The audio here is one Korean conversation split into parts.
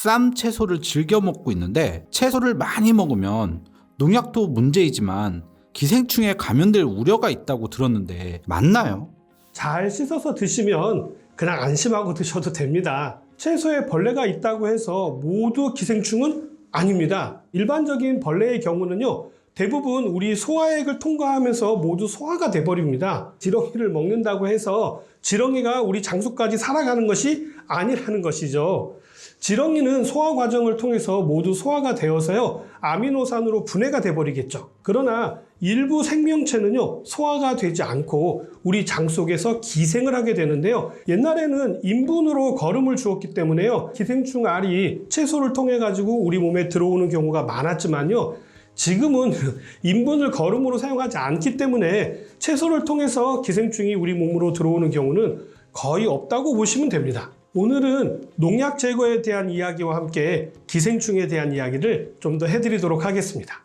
쌈 채소를 즐겨 먹고 있는데 채소를 많이 먹으면 농약도 문제이지만 기생충에 감염될 우려가 있다고 들었는데 맞나요? 잘 씻어서 드시면 그냥 안심하고 드셔도 됩니다. 채소에 벌레가 있다고 해서 모두 기생충은 아닙니다. 일반적인 벌레의 경우는요. 대부분 우리 소화액을 통과하면서 모두 소화가 돼버립니다. 지렁이를 먹는다고 해서 지렁이가 우리 장소까지 살아가는 것이 아니라는 것이죠. 지렁이는 소화 과정을 통해서 모두 소화가 되어서요 아미노산으로 분해가 돼버리겠죠. 그러나 일부 생명체는요 소화가 되지 않고 우리 장 속에서 기생을 하게 되는데요. 옛날에는 인분으로 거름을 주었기 때문에요 기생충 알이 채소를 통해 가지고 우리 몸에 들어오는 경우가 많았지만요. 지금은 인분을 거름으로 사용하지 않기 때문에 채소를 통해서 기생충이 우리 몸으로 들어오는 경우는 거의 없다고 보시면 됩니다. 오늘은 농약 제거에 대한 이야기와 함께 기생충에 대한 이야기를 좀 더 해드리도록 하겠습니다.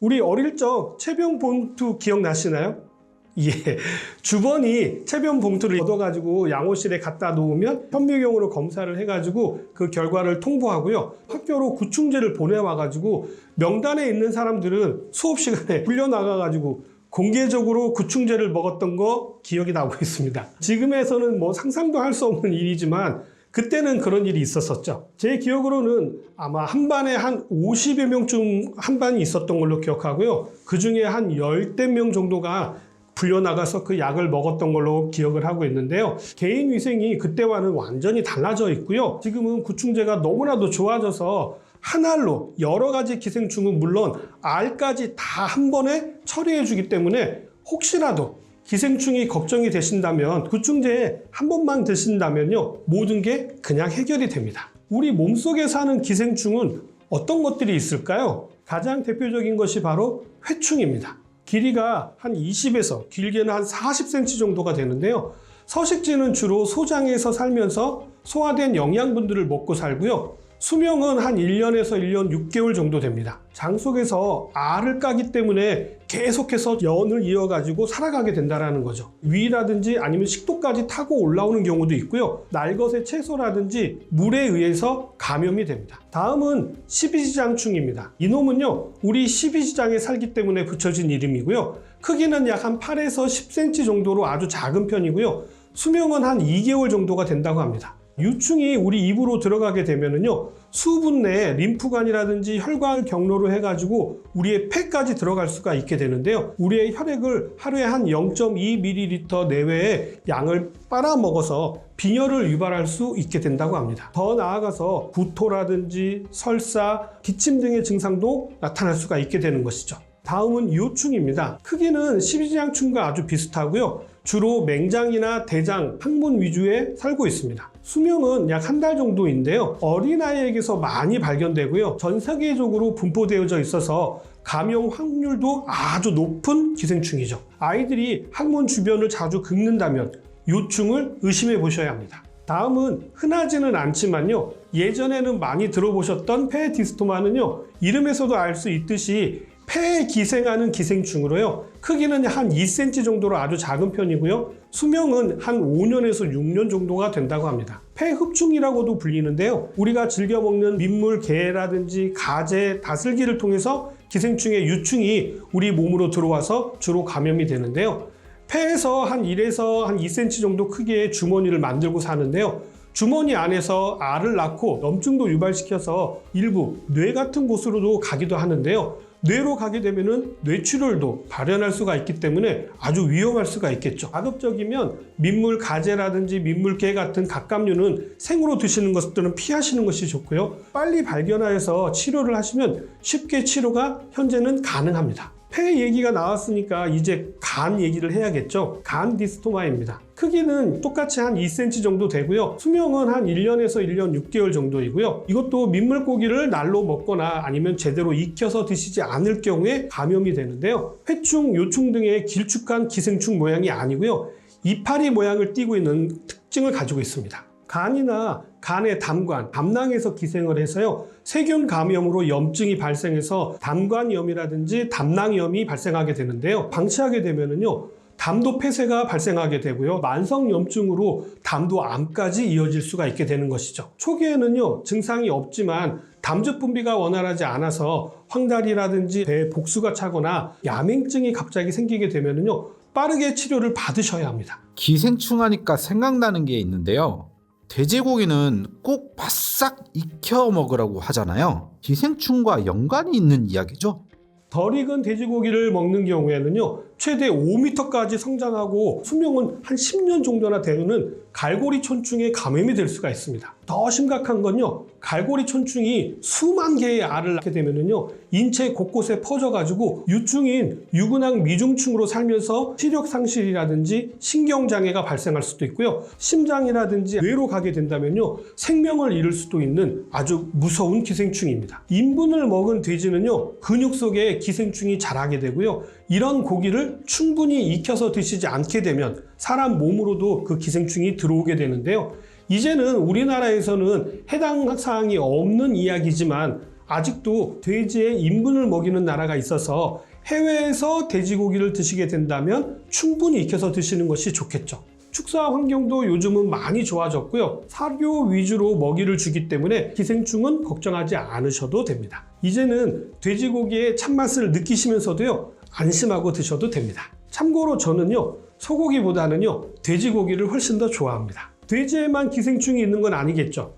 우리 어릴 적 체병 봉투 기억나시나요? 예. 주번이 체변 봉투를 얻어가지고 양호실에 갖다 놓으면 현미경으로 검사를 해가지고 그 결과를 통보하고요. 학교로 구충제를 보내와가지고 명단에 있는 사람들은 수업 시간에 풀려나가가지고 공개적으로 구충제를 먹었던 거 기억이 나고 있습니다. 지금에서는 뭐 상상도 할 수 없는 일이지만 그때는 그런 일이 있었었죠. 제 기억으로는 아마 한 반에 한 50여 명쯤 한 반이 있었던 걸로 기억하고요. 그 중에 한 열대 명 정도가 불려나가서 그 약을 먹었던 걸로 기억을 하고 있는데요. 개인 위생이 그때와는 완전히 달라져 있고요. 지금은 구충제가 너무나도 좋아져서 한 알로 여러 가지 기생충은 물론 알까지 다 한 번에 처리해 주기 때문에 혹시라도 기생충이 걱정이 되신다면 구충제 한 번만 드신다면요. 모든 게 그냥 해결이 됩니다. 우리 몸속에 사는 기생충은 어떤 것들이 있을까요? 가장 대표적인 것이 바로 회충입니다. 길이가 한 20에서 길게는 한 40cm 정도가 되는데요. 서식지는 주로 소장에서 살면서 소화된 영양분들을 먹고 살고요. 수명은 한 1년에서 1년 6개월 정도 됩니다. 장 속에서 알을 까기 때문에 계속해서 연을 이어가지고 살아가게 된다는 거죠. 위라든지 아니면 식도까지 타고 올라오는 경우도 있고요. 날것의 채소라든지 물에 의해서 감염이 됩니다. 다음은 십이지장충입니다. 이놈은요, 우리 십이지장에 살기 때문에 붙여진 이름이고요. 크기는 약 한 8에서 10cm 정도로 아주 작은 편이고요. 수명은 한 2개월 정도가 된다고 합니다. 유충이 우리 입으로 들어가게 되면은요 수분 내에 림프관이라든지 혈관 경로로 해가지고 우리의 폐까지 들어갈 수가 있게 되는데요. 우리의 혈액을 하루에 한 0.2ml 내외의 양을 빨아먹어서 빈혈을 유발할 수 있게 된다고 합니다. 더 나아가서 구토라든지 설사 기침 등의 증상도 나타날 수가 있게 되는 것이죠. 다음은 요충입니다. 크기는 십이지장충과 아주 비슷하고요 주로 맹장이나 대장, 항문 위주에 살고 있습니다. 수명은 약 한 달 정도인데요. 어린아이에게서 많이 발견되고요. 전 세계적으로 분포되어져 있어서 감염 확률도 아주 높은 기생충이죠. 아이들이 항문 주변을 자주 긁는다면 요충을 의심해 보셔야 합니다. 다음은 흔하지는 않지만요. 예전에는 많이 들어보셨던 페디스토마는요. 이름에서도 알 수 있듯이 폐에 기생하는 기생충으로요. 크기는 한 2cm 정도로 아주 작은 편이고요. 수명은 한 5년에서 6년 정도가 된다고 합니다. 폐흡충이라고도 불리는데요. 우리가 즐겨 먹는 민물, 게라든지 가재, 다슬기를 통해서 기생충의 유충이 우리 몸으로 들어와서 주로 감염이 되는데요. 폐에서 한 1에서 한 2cm 정도 크기의 주머니를 만들고 사는데요. 주머니 안에서 알을 낳고 염증도 유발시켜서 일부 뇌 같은 곳으로도 가기도 하는데요. 뇌로 가게 되면은 뇌출혈도 발현할 수가 있기 때문에 아주 위험할 수가 있겠죠. 가급적이면 민물 가재라든지 민물개 같은 갑각류는 생으로 드시는 것들은 피하시는 것이 좋고요. 빨리 발견하여서 치료를 하시면 쉽게 치료가 현재는 가능합니다. 폐 얘기가 나왔으니까 이제 간 얘기를 해야겠죠. 간 디스토마입니다. 크기는 똑같이 한 2cm 정도 되고요. 수명은 한 1년에서 1년 6개월 정도이고요. 이것도 민물고기를 날로 먹거나 아니면 제대로 익혀서 드시지 않을 경우에 감염이 되는데요. 회충, 요충 등의 길쭉한 기생충 모양이 아니고요. 이파리 모양을 띠고 있는 특징을 가지고 있습니다. 간이나 간의 담관, 담낭에서 기생을 해서요. 세균 감염으로 염증이 발생해서 담관염이라든지 담낭염이 발생하게 되는데요. 방치하게 되면은요. 담도 폐쇄가 발생하게 되고요. 만성염증으로 담도 암까지 이어질 수가 있게 되는 것이죠. 초기에는요, 증상이 없지만 담즙 분비가 원활하지 않아서 황달이라든지 배에 복수가 차거나 야맹증이 갑자기 생기게 되면은요, 빠르게 치료를 받으셔야 합니다. 기생충 하니까 생각나는 게 있는데요. 돼지고기는 꼭 바싹 익혀 먹으라고 하잖아요. 기생충과 연관이 있는 이야기죠? 덜 익은 돼지고기를 먹는 경우에는요, 최대 5m까지 성장하고 수명은 한 10년 정도나 되는 갈고리 촌충에 감염이 될 수가 있습니다. 더 심각한 건요, 갈고리 촌충이 수만 개의 알을 낳게 되면은요, 인체 곳곳에 퍼져가지고 유충인 유근황 미중충으로 살면서 시력 상실이라든지 신경 장애가 발생할 수도 있고요, 심장이라든지 뇌로 가게 된다면요, 생명을 잃을 수도 있는 아주 무서운 기생충입니다. 인분을 먹은 돼지는요, 근육 속에 기생충이 자라게 되고요, 이런 고기를 충분히 익혀서 드시지 않게 되면 사람 몸으로도 그 기생충이 들어오게 되는데요. 이제는 우리나라에서는 해당 사항이 없는 이야기지만 아직도 돼지의 인분을 먹이는 나라가 있어서 해외에서 돼지고기를 드시게 된다면 충분히 익혀서 드시는 것이 좋겠죠. 축사 환경도 요즘은 많이 좋아졌고요. 사료 위주로 먹이를 주기 때문에 기생충은 걱정하지 않으셔도 됩니다. 이제는 돼지고기의 참맛을 느끼시면서도요, 안심하고 드셔도 됩니다. 참고로 저는요, 소고기보다는요, 돼지고기를 훨씬 더 좋아합니다. 돼지에만 기생충이 있는 건 아니겠죠.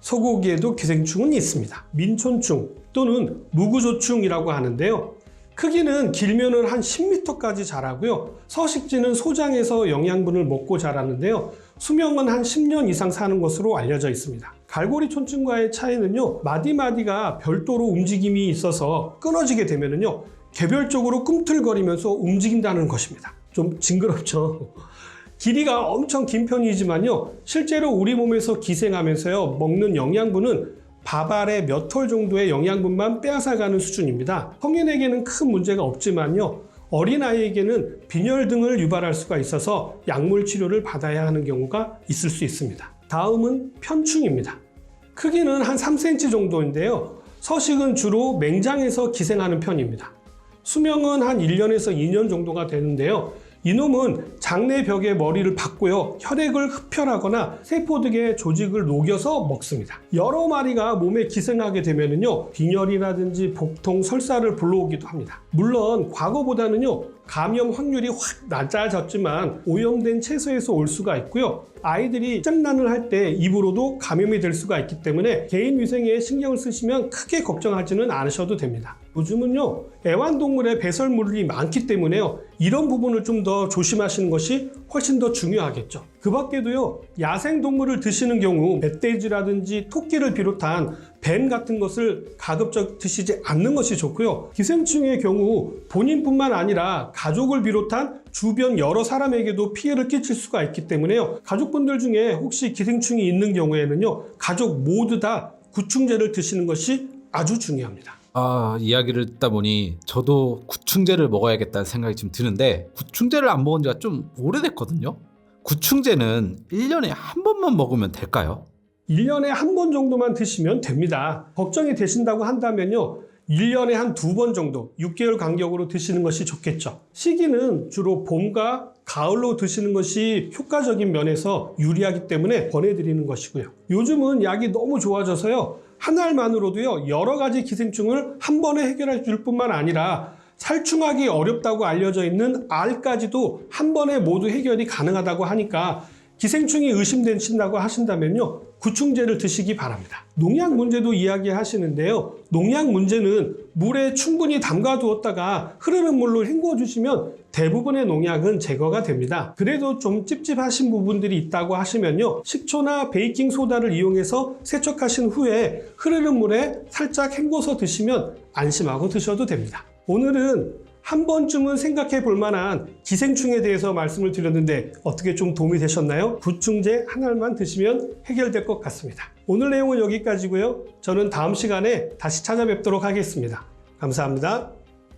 소고기에도 기생충은 있습니다. 민촌충 또는 무구조충이라고 하는데요. 크기는 길면은 한 10m까지 자라고요. 서식지는 소장에서 영양분을 먹고 자라는데요. 수명은 한 10년 이상 사는 것으로 알려져 있습니다. 갈고리 촌충과의 차이는요. 마디마디가 별도로 움직임이 있어서 끊어지게 되면은요. 개별적으로 꿈틀거리면서 움직인다는 것입니다. 좀 징그럽죠. 길이가 엄청 긴 편이지만요. 실제로 우리 몸에서 기생하면서요. 먹는 영양분은 밥알의 몇톨 정도의 영양분만 빼앗아가는 수준입니다. 성인에게는 큰 문제가 없지만요. 어린아이에게는 빈혈 등을 유발할 수가 있어서 약물 치료를 받아야 하는 경우가 있을 수 있습니다. 다음은 편충입니다. 크기는 한 3cm 정도인데요. 서식은 주로 맹장에서 기생하는 편입니다. 수명은 한 1년에서 2년 정도가 되는데요. 이놈은 장내 벽에 머리를 박고요. 혈액을 흡혈하거나 세포 등의 조직을 녹여서 먹습니다. 여러 마리가 몸에 기생하게 되면은요. 빈혈이라든지 복통, 설사를 불러오기도 합니다. 물론 과거보다는요. 감염 확률이 확 낮아졌지만 오염된 채소에서 올 수가 있고요. 아이들이 장난을 할 때 입으로도 감염이 될 수가 있기 때문에 개인 위생에 신경을 쓰시면 크게 걱정하지는 않으셔도 됩니다. 요즘은요 애완동물의 배설물이 많기 때문에요 이런 부분을 좀 더 조심하시는 것이 훨씬 더 중요하겠죠. 그 밖에도요 야생 동물을 드시는 경우 멧돼지라든지 토끼를 비롯한 뱀 같은 것을 가급적 드시지 않는 것이 좋고요. 기생충의 경우 본인뿐만 아니라 가족을 비롯한 주변 여러 사람에게도 피해를 끼칠 수가 있기 때문에요. 가족분들 중에 혹시 기생충이 있는 경우에는요. 가족 모두 다 구충제를 드시는 것이 아주 중요합니다. 아, 이야기를 듣다 보니 저도 구충제를 먹어야겠다는 생각이 좀 드는데 구충제를 안 먹은 지가 좀 오래됐거든요. 구충제는 1년에 한 번만 먹으면 될까요? 1년에 한 번 정도만 드시면 됩니다. 걱정이 되신다고 한다면요. 1년에 한 두 번 정도 6개월 간격으로 드시는 것이 좋겠죠. 시기는 주로 봄과 가을로 드시는 것이 효과적인 면에서 유리하기 때문에 권해드리는 것이고요. 요즘은 약이 너무 좋아져서요. 한 알만으로도요. 여러 가지 기생충을 한 번에 해결해 줄 뿐만 아니라 살충하기 어렵다고 알려져 있는 알까지도 한 번에 모두 해결이 가능하다고 하니까 기생충이 의심되신다고 하신다면요. 구충제를 드시기 바랍니다. 농약 문제도 이야기하시는데요. 농약 문제는 물에 충분히 담가 두었다가 흐르는 물로 헹궈 주시면 대부분의 농약은 제거가 됩니다. 그래도 좀 찝찝하신 부분들이 있다고 하시면요. 식초나 베이킹 소다를 이용해서 세척하신 후에 흐르는 물에 살짝 헹궈서 드시면 안심하고 드셔도 됩니다. 오늘은 한 번쯤은 생각해 볼 만한 기생충에 대해서 말씀을 드렸는데 어떻게 좀 도움이 되셨나요? 구충제 한 알만 드시면 해결될 것 같습니다. 오늘 내용은 여기까지고요. 저는 다음 시간에 다시 찾아뵙도록 하겠습니다. 감사합니다.